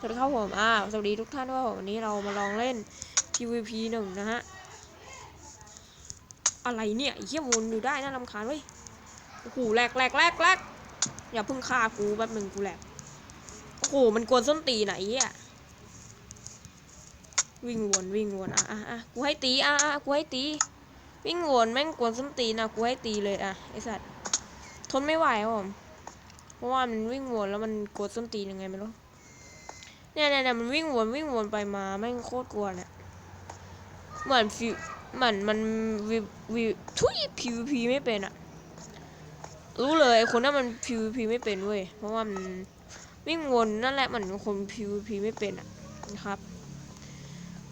สวัสดีครับผมอ่าสวัสดีทุกท่านด้วยผมวันนี้เรามาลองเล่น PVP หนึ่งนะฮะ อะไรเนี่ยเหี้ยวนอยู่ได้น่ารำคาญเว้ยโอ้โหแหลกแหลกแหลกแหลกอย่าเพิ่งฆ่ากูแป๊บหนึ่งกูแหลกโอ้โหมันกวนส้นตีนไหนอะวิ่งวนวิ่งวนอะอะอะกูให้ตีอะอะกูให้ตีวิ่งวนแม่งกวนส้นตีนะกูให้ตีเลยอะไอสัตว์ทนไม่ไหวผมเพราะว่ามันวิ่งวนแล้วมันกวนส้นตีนยังไงไม่รู้ เนี่ยเนี่ยเนี่ยมันวิ่งวนวิ่งวนไปมาแม่งโคตรกลัวเนอะเหมือนฟิวเหมือนมันวิวิทุย PVP ไม่เป็นอะรู้เลยคนนั้นมัน PVP ไม่เป็นเว้ยเพราะว่ามันวิ่งวนนั่นแหละเหมือนคน PVP ไม่เป็นอะนะครับ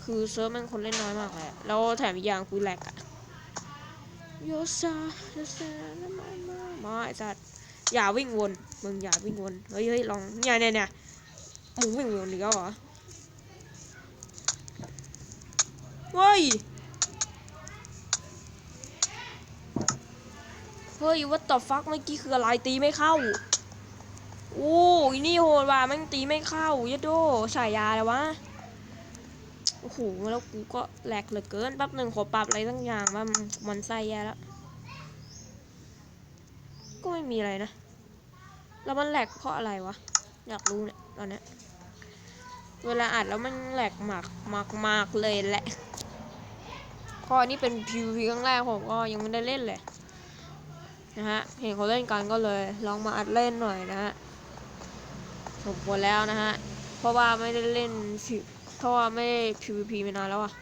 คือเซิร์ฟแม่งคนเล่นน้อยมากเลยแล้วแถมอีกอย่างคือแหลกอะโยซาโยซาน้ำมันมามาไอ้สัตว์อย่าวิ่งวนมึงอย่าวิ่งวนเฮ้ยเฮ้ยลองเนี่ยเนี่ยเนี่ย มึงวิ่งวนอีกแล้วเหรอเฮ้ยเฮ้ยวัตต่อฟักเมื่อกี้คืออะไรตีไม่เข้าโอ้ยนี่โหดว่ะแม่งตีไม่เข้ายัดโดฉายาเลยวะโอ้โหแล้วกูก็แหลกเหลือเกินแป๊บหนึ่งขอปรับอะไรตั้งอย่างว่ามันไส้แย่แล้วก็ไม่มีอะไรนะแล้วมันแหลกเพราะอะไรวะอยากรู้เนี่ยตอนเนี้ย เวลาอัดแล้วมันแหลกมากมากมากเลยแหละก็อันนี้เป็น PVP ครั้งแรกผมก็ยังไม่ได้เล่นเลยนะฮะเห็นเขาเล่นกันก็เลย ลองมาอัดเล่นหน่อยนะฮะสมควรแล้วนะฮะเพราะว่าไม่ได้เล่นเพราะว่าไม่ได้ PVP มานานแล้วอะ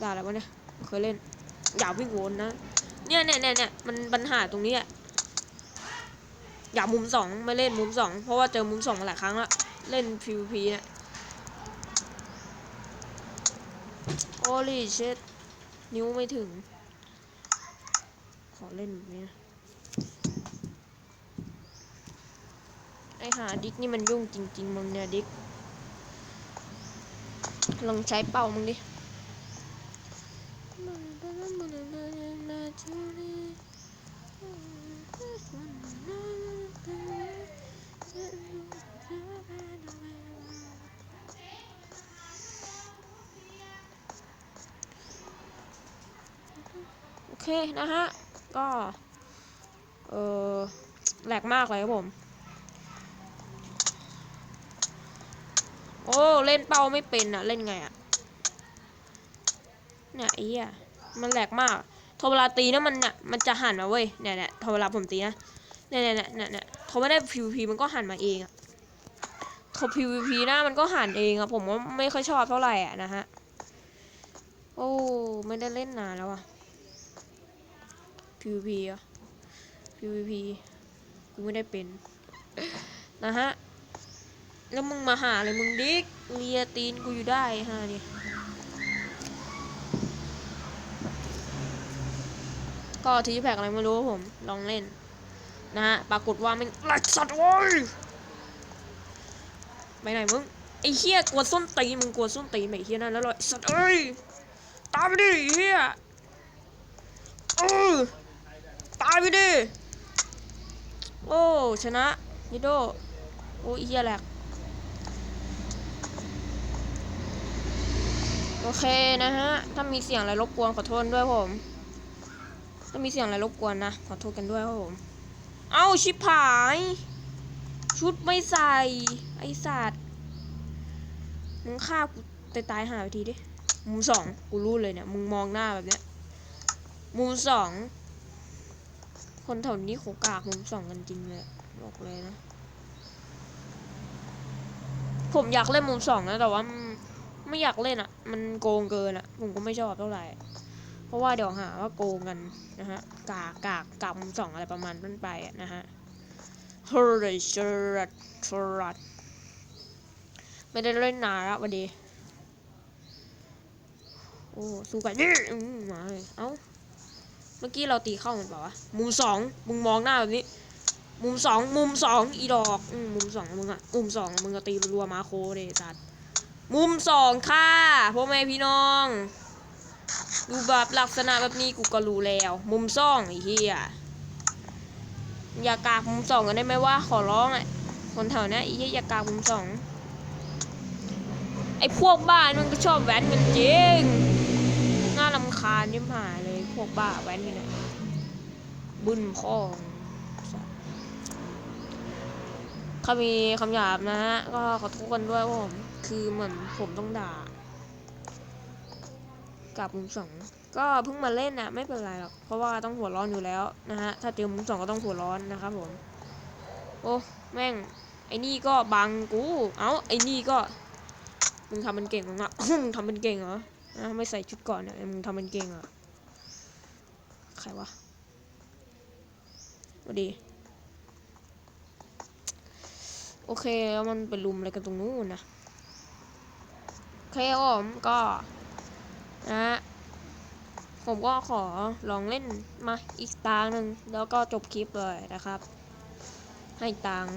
ด่าอะไรวะเนี่ยเคยเล่นอย่าวิ่งวนนะเนี่ยเนี่ยเนี่ยเนี่ยมันปัญหาตรงนี้อะอย่ามุมสองไม่เล่นมุมสองเพราะว่าเจอมุมสองมาหลายครั้งล้วเล่น PVP เนี่ย โอ้ลีเช็ดนิ้วไม่ถึง ขอเล่นแบบนี้ไอหาดิกนี่มันยุ่งจริง ๆ มึงเนี่ยดิกลองใช้เป่ามึงดิ เคนะฮะ ก็ เออแหลกมากเลยครับผม โอ้ เล่นเป้าไม่เป็นอะเล่นไงอะเนี่ยไอ้เหี้ยมันแหลกมากทรเวลาตีนะมันเนี่ยมันจะหันมาเว้ยเนี่ยเนี่ยทรเวลาผมตีนะเนี่ยเนี่ยเนี่ยเนี่ยทรไม่ได้ PVP มันก็หันมาเองอะทร PVP นะมันก็หันเองอะผมว่าไม่ค่อยชอบเท่าไหร่อะนะฮะ โอ้ ไม่ได้เล่นนานแล้วอะ PVP อะ PVP กูไม่ได้เป็น นะฮะ แล้วมึงมาหาอะไรมึงดิกเลียตีนกูอยู่ได้ฮะนี่ก็ทีแพ็กอะไรไม่รู้ผม ลองเล่น นะฮะ ปรากฏว่ามันแหลกสัตว์โว้ยไปไหนมึงไอ้เหี้ยกลัวส้นตีนมึงกลัวส้นตีนไอ้เหี้ยนั่นแล้วเลยสัตว์เอ้ยตามไปดิไอ้เหี้ยเออ ตายไปดิ โอ้ ชนะยิโด โอ้ยเฮียแหลกโอเคนะฮะ ถ้ามีเสียงอะไรรบกวนขอโทษด้วยผม ถ้ามีเสียงอะไรรบกวนนะ ขอโทษกันด้วยครับผม เอ้าชิบหาย ชุดไม่ใส่ ไอสัตว์มึงฆ่ากูตายตายหาไปทีดิ มุมสองกูรู้เลยเนี่ย มึงมองหน้าแบบเนี้ย มุมสอง คนแถวนี้โขกากมุมสองกันจริงเลยบอกเลยนะ ผมอยากเล่นมุมสองนะแต่ว่าไม่อยากเล่นอะ มันโกงเกินอะ ผมก็ไม่ชอบเท่าไหร่ เพราะว่าเดี๋ยวหาว่าโกงกันนะฮะ กากกากกากมุมสองอะไรประมาณนั้นไปอะนะฮะเฮ้ยเชรัดเชรัดไม่ได้เล่นนานล้ววันดี โอ้ สู้กันนี่อืมมาเลย เอ้า เมื่อกี้เราตีเข้ามันเปล่าวะมุมสองมึงมองหน้าแบบนี้ มุมสองมุมสองอีดอกอมมุมสองมึงอะมุมสองมึงก็ตีรัวมาโคเดสัตว์มุมสองค่ะพ่อแม่พี่น้อง ดูแบบลักษณะแบบนี้กูก็รู้แล้ว มุมสองไอ้เหี้ยอย่ากากมุมสองกันได้ไหมว่าขอร้องอะคนแถวนี้ไอ้เหี้ยอย่ากากมุมสองไอ้พวกบ้านมันก็ชอบแว้นกันจริงาญยิ่งหาเลยพวกบ้าแว้นกันเนี่ยบุญพ่อเขามีคำหยาบนะฮะ ก็ขอโทษกันด้วยว่าผมคือเหมือนผมต้องด่า กับมุมสอง ก็เพิ่งมาเล่นนะไม่เป็นไรหรอก เพราะว่าต้องหัวร้อนอยู่แล้วนะฮะ ถ้าเจอมุมสองก็ต้องหัวร้อนนะครับผม โอ้แม่ง ไอ้นี่ก็บังกู เอ้า ไอ้นี่ก็ มึงทำเป็นเก่งมั้งอะมึงทำเป็นเก่งเหรอ นะไม่ใส่ชุดก่อนเนี่ยมึงทำเป็นเก่งเหรอใครวะสวัดี โอเคแล้วมันไปลุมอะไรกันตรงนู้นนะโอเคผมก็นะผมก็ขอลองเล่นมาอีกตางหนึ่งแล้วก็จบคลิปเลยนะครับ ให้ตังค์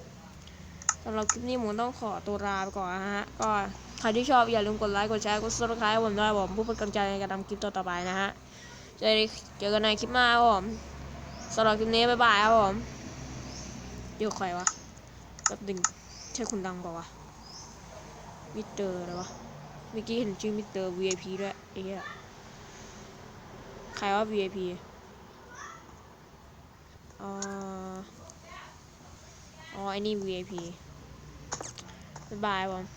สำหรับคลิปนี้ผมต้องขอตัวลาไปก่อนนะฮะ ก็ใครที่ชอบอย่าลืมกดไลค์ กดแชร์ กดซับสไครต์ผมด้วยผมผู้เป็นกำลังใจในการทำคลิปต่อๆไปนะฮะ เจอเจอกันในคลิปหน้าครับผมสำหรับคลิปนี้บ๊ายบายครับผมเดี๋ยวใครวะแป๊บดึงใช่คุณดังเปล่าวะ มิเตอร์อะไรวะ เมื่อกี้เห็นชื่อมิเตอร์ VIP ด้วยไอ้เหี้ยใครว่า VIP อ๋อ อ๋อไอ้นี่ VIP Goodbye, everyone.